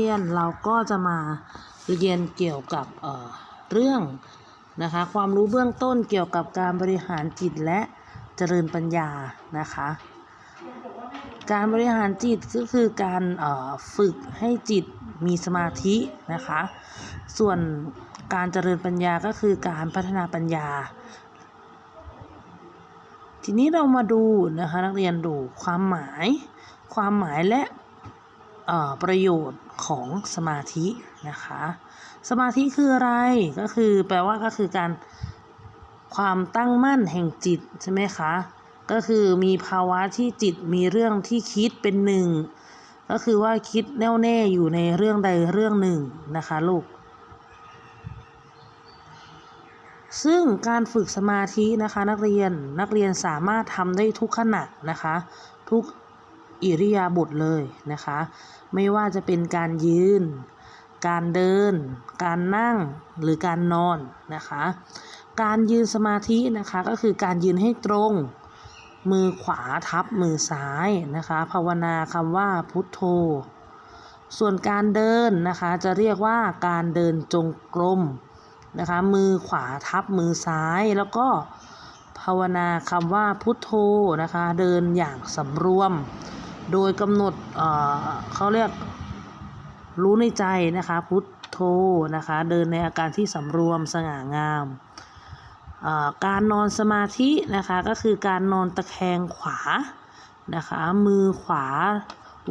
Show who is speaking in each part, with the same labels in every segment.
Speaker 1: เรียนเราก็จะมาเรียนเกี่ยวกับเเรื่องนะคะความรู้เบื้องต้นเกี่ยวกับการบริหารจิตและเจริญปัญญานะคะ การบริหารจิตก็คือการฝึกให้จิตมีสมาธินะคะ ส่วนการเจริญปัญญาก็คือการพัฒนาปัญญา ทีนี้เรามาดูนะคะนักเรียนดูความหมาย ความหมายและประโยชน์ ของสมาธินะคะ สมาธิคืออะไรก็คือแปลว่าก็คือการความตั้งมั่นแห่งจิตใช่ไหมคะก็คือมีภาวะที่จิตมีเรื่องที่คิดเป็นหนึ่งก็คือว่าคิดแน่วแน่อยู่ในเรื่องใดเรื่องหนึ่งนะคะลูก ซึ่งการฝึกสมาธินะคะนักเรียนนักเรียนสามารถทำได้ทุกขณะนะคะ ทุก อิริยาบถเลยนะคะ ไม่ว่าจะเป็นการยืน การเดิน การนั่งหรือการนอนนะคะ การยืนสมาธินะคะก็คือการยืนให้ตรง มือขวาทับมือซ้ายนะคะ ภาวนาคำว่าพุทโธ ส่วนการเดินนะคะจะเรียกว่าการเดินจงกรมนะคะ มือขวาทับมือซ้ายแล้วก็ภาวนาคำว่าพุทโธนะคะ เดินอย่างสำรวม โดยกำหนดเเขาเรียกรู้ในใจนะคะ พุทโธนะคะ เดินในอาการที่สำรวมสง่างามาการนอนสมาธินะคะก็คือการนอนตะแคงขวานะคะ มือขวา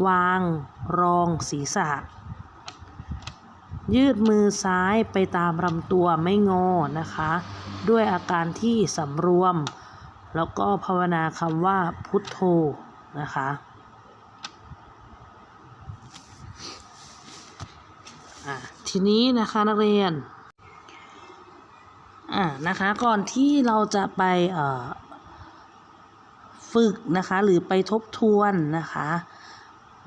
Speaker 1: วางรองศีรษะ ยืดมือซ้ายไปตามลำตัวไม่งอนะคะ ด้วยอาการที่สำรวม แล้วก็ภาวนาคำว่าพุทโธนะคะ อะ ทีนี้นะคะนักเรียนอ่านะคะก่อนที่เราจะไปเอ่อฝึกนะคะหรือไปทบทวนนะคะ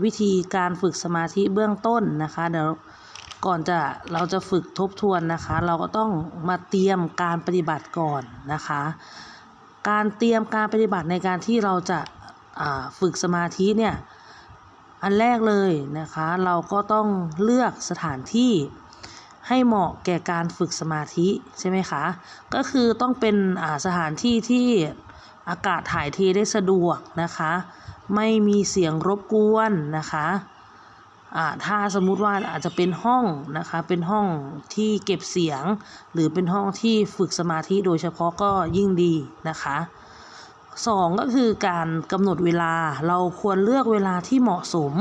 Speaker 1: วิธีการฝึกสมาธิเบื้องต้นนะคะเดี๋ยวก่อนจะเราจะฝึกทบทวนนะคะ เราก็ต้องมาเตรียมการปฏิบัติก่อนนะคะ การเตรียมการปฏิบัติในการที่เราจะฝึกสมาธิเนี่ย อันแรกเลยนะคะ เราก็ต้องเลือกสถานที่ให้เหมาะแก่การฝึกสมาธิใช่ไหมคะ ก็คือต้องเป็นสถานที่ที่อากาศถ่ายเทได้สะดวกนะคะ ไม่มีเสียงรบกวนนะคะถ้าสมมุติว่าอาจจะเป็นห้องนะคะ เป็นห้องที่เก็บเสียง หรือเป็นห้องที่ฝึกสมาธิโดยเฉพาะก็ยิ่งดีนะคะ สองก็คือการกำหนดเวลาเราควรเลือกเวลาที่เหมาะสม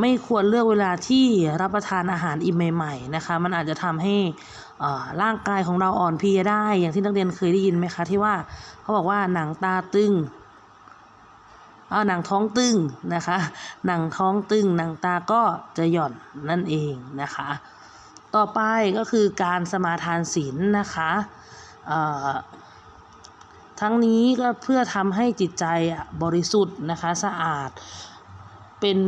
Speaker 1: ไม่ควรเลือกเวลาที่รับประทานอาหารอิ่มใหม่ๆนะคะมันอาจจะทำให้ร่างกายของเราอ่อนเพลียได้ อย่างที่นักเรียนเคยได้ยินไหมคะที่ว่าเขาบอกว่าหนังตาตึงเออหนังท้องตึงนะคะหนังท้องตึงหนังตาก็จะหย่อนนั่นเองนะคะ ต่อไปก็คือการสมาทานศีลนะคะ ทั้งนี้ก็เพื่อทำให้จิตใจบริสุทธิ์นะคะสะอาดเป็น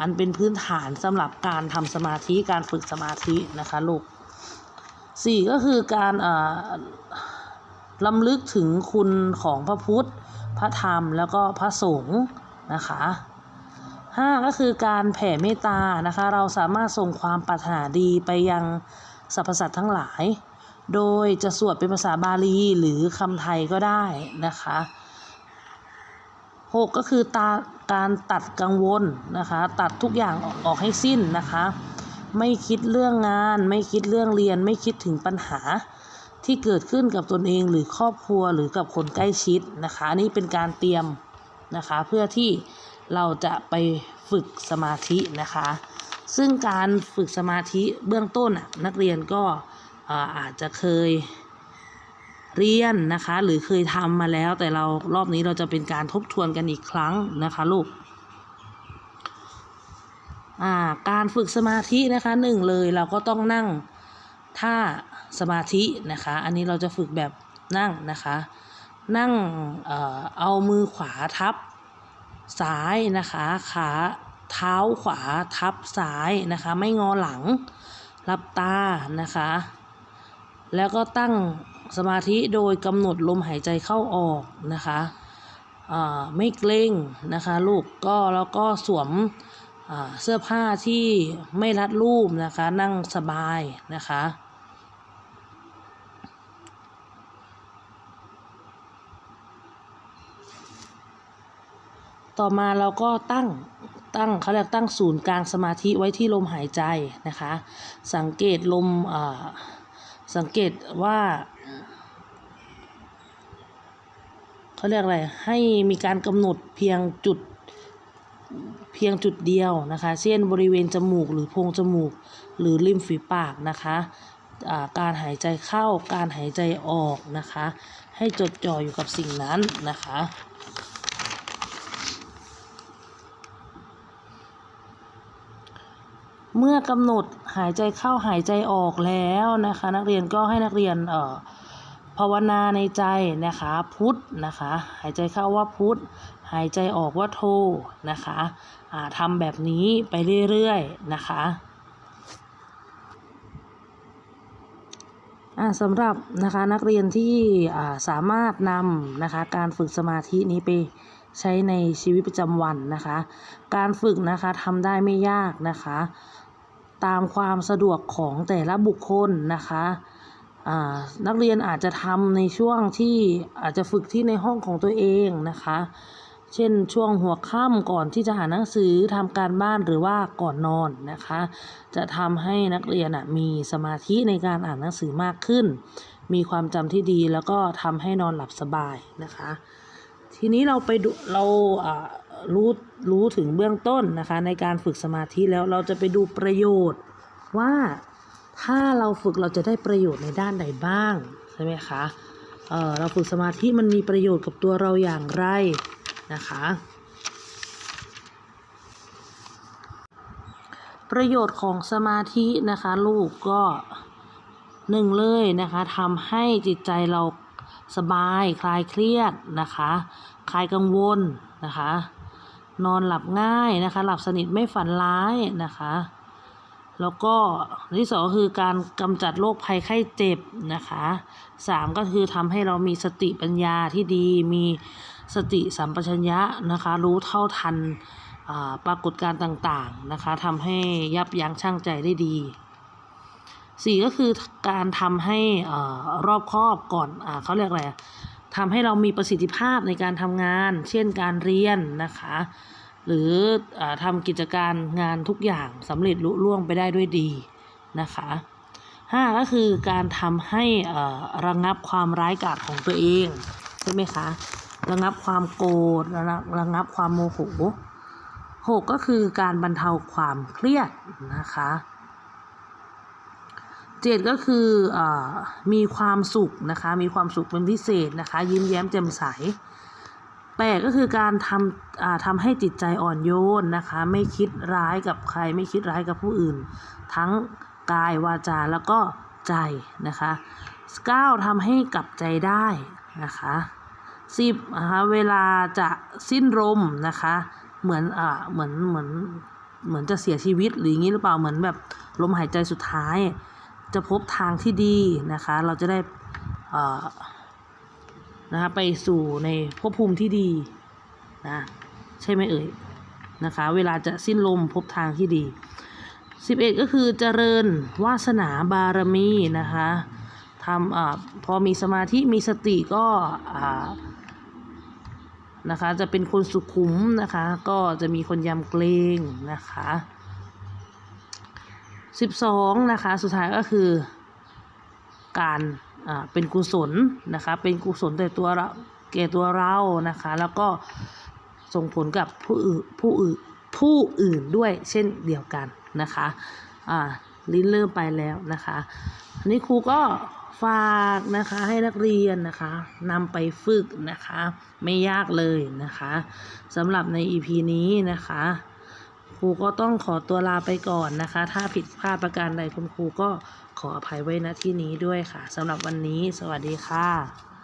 Speaker 1: อันเป็นพื้นฐานสำหรับการทำสมาธิการฝึกสมาธินะคะลูกสี่ก็คือการเอ่อลำลึกถึงคุณของพระพุทธ พระธรรมแล้วก็พระสงฆ์นะคะห้าก็คือการแผ่เมตตานะคะ เราสามารถส่งความปรารถนาดีไปยังสรรพสัตว์ทั้งหลาย โดยจะสวดเป็นภาษาบาลีหรือคำไทยก็ได้นะคะหกก็คือตาการตัดกังวลนะคะ ตัดทุกอย่างออกออกให้สิ้นนะคะ ไม่คิดเรื่องงาน ไม่คิดเรื่องเรียน ไม่คิดถึงปัญหาที่เกิดขึ้นกับตนเองหรือครอบครัวหรือกับคนใกล้ชิดนะคะอันนี่เป็นการเตรียมนะคะ เพื่อที่เราจะไปฝึกสมาธินะคะ ซึ่งการฝึกสมาธิเบื้องต้นนักเรียนก็ อาจจะเคยเรียนนะคะ หรือเคยทำมาแล้ว แต่เรารอบนี้เราจะเป็นการทบทวนกันอีกครั้งนะคะลูกาการฝึกสมาธินะคะหนึ่งเลยเราก็ต้องนั่งท่าสมาธินะคะ อันนี้เราจะฝึกแบบนั่งนะคะ นั่งเออเอามือขวาทับซ้ายนะคะ ขาเท้าขวาทับซ้ายนะคะ ไม่งอหลังหลับตานะคะ แล้วก็ตั้งสมาธิโดยกำหนดลมหายใจเข้าออกนะคะอ่าไม่เกร็งนะคะลูกก็แล้วก็สวมเสื้อผ้าที่ไม่รัดรูปนะคะ นั่งสบายนะคะ ต่อมาเราก็ตั้งตั้งเขาเรียกตั้งศูนย์กลางสมาธิไว้ที่ลมหายใจนะคะ สังเกตลมอ่า สังเกตว่าเขาเรียกอะไรให้มีการกำหนดเพียงจุดเพียงจุดเดียวนะคะ เช่นบริเวณจมูกหรือโพรงจมูก หรือริมฝีปากนะคะาการหายใจเข้าการหายใจออกนะคะ ให้จดจ่ออยู่กับสิ่งนั้นนะคะ เมื่อกำหนดหายใจเข้าหายใจออกแล้วนะคะ นักเรียนก็ให้นักเรียนเอ่อภาวนาในใจนะคะพุทธนะคะ หายใจเข้าว่าพุทธหายใจออกว่าโทนะคะอ่าทำแบบนี้ไปเรื่อยๆนะคะสำหรับนะคะนักเรียนที่สามารถนำนะคะการฝึกสมาธินี้ไปใช้ในชีวิตประจำวันนะคะ การฝึกนะคะทำได้ไม่ยากนะคะ ตามความสะดวกของแต่ละบุคคลนะคะอ่านักเรียนอาจจะทำในช่วงที่อาจจะฝึกที่ในห้องของตัวเองนะคะ เช่นช่วงหัวค่ำก่อนที่จะหาหนังสือทำการบ้านหรือว่าก่อนนอนนะคะ จะทำให้นักเรียนมีสมาธิในการอ่านหนังสือมากขึ้น มีความจำที่ดีแล้วก็ทำให้นอนหลับสบายนะคะ ทีนี้เราไปดูเราอ่า รู้รู้ถึงเบื้องต้นนะคะในการฝึกสมาธิแล้วเราจะไปดูประโยชน์ว่าถ้าเราฝึกเราจะได้ประโยชน์ในด้านใดบ้างใช่ไหมคะเเราฝึกสมาธิมันมีประโยชน์กับตัวเราอย่างไรนะคะประโยชน์ของสมาธินะคะลูกก็หนึ่งเลยนะคะทำให้จิตใจเราสบายคลายเครียดนะคะ คลายกังวลนะคะ นอนหลับง่ายนะคะ หลับสนิทไม่ฝันร้ายนะคะ แล้วก็ที่สองคือการกำจัดโรคภัยไข้เจ็บนะคะสามก็คือทำให้เรามีสติปัญญาที่ดี มีสติสัมปชัญญะนะคะ รู้เท่าทันปรากฏการณ์ต่างๆนะคะทำให้ยับยั้งชั่งใจได้ดีสี่ก็คือการทำให้อรอบครอบก่อนอเขาเรียกอะไร ทำให้เรามีประสิทธิภาพในการทำงาน เช่นการเรียนนะคะ หรืออทำกิจการงานทุกอย่างสำเร็จลุล่วงไปได้ด้วยดีนะคะห้าก็คือการทำให้ระงับความร้ายกาจของตัวเองใช่ไหมคะระงับความโกรธระระงับความโมโหหกก็คือการบรรเทาความเครียดนะคะ เจ็ดก็คืออมีความสุขนะคะ มีความสุขเป็นพิเศษนะคะ ยิ้มแย้มแจ่มใสแปดก็คือการทำทำให้จิตใจอ่อนโยนนะคะ ไม่คิดร้ายกับใคร ไม่คิดร้ายกับผู้อื่น ทั้งกายวาจาแล้วก็ใจนะคะเก้าทำให้กลับใจได้นะคะสิบนะคะเวลาจะสิ้นลมนะคะ เหมือนอ่าเหมือนเหมือนเหมือนจะเสียชีวิตหรืออย่างนี้หรือเปล่าเหมือนแบบลมหายใจสุดท้าย จะพบทางที่ดีนะคะ เราจะได้นะคะไปสู่ในภพภูมิที่ดีนะใช่ไหมเอ่ยนะคะ เวลาจะสิ้นลมพบทางที่ดี 11 ก็คือเจริญวาสนาบารมีนะคะทำอ่าพอมีสมาธิมีสติก็อ่านะคะจะเป็นคนสุขุมนะคะ ก็จะมีคนยำเกรงนะคะ 12นะคะสุดท้ายก็คือการอ่าเป็นกุศลนะคะเป็นกุศลแต่ตัวเราแก่ตัวเรานะคะ แล้วก็ส่งผลกับผู้อื่นผู้อื่นผู้อื่นด้วยเช่นเดียวกันนะคะอ่าลิ้นเริ่มไปแล้วนะคะอันนี้ครูก็ฝากนะคะให้นักเรียนนะคะนำไปฝึกนะคะ ไม่ยากเลยนะคะสำหรับใน EP นี้นะคะ ครูก็ต้องขอตัวลาไปก่อนนะคะ ถ้าผิดพลาดประการใดคุณครูก็ขออภัยไว้ณที่นี้ด้วยค่ะสำหรับวันนี้ สวัสดีค่ะ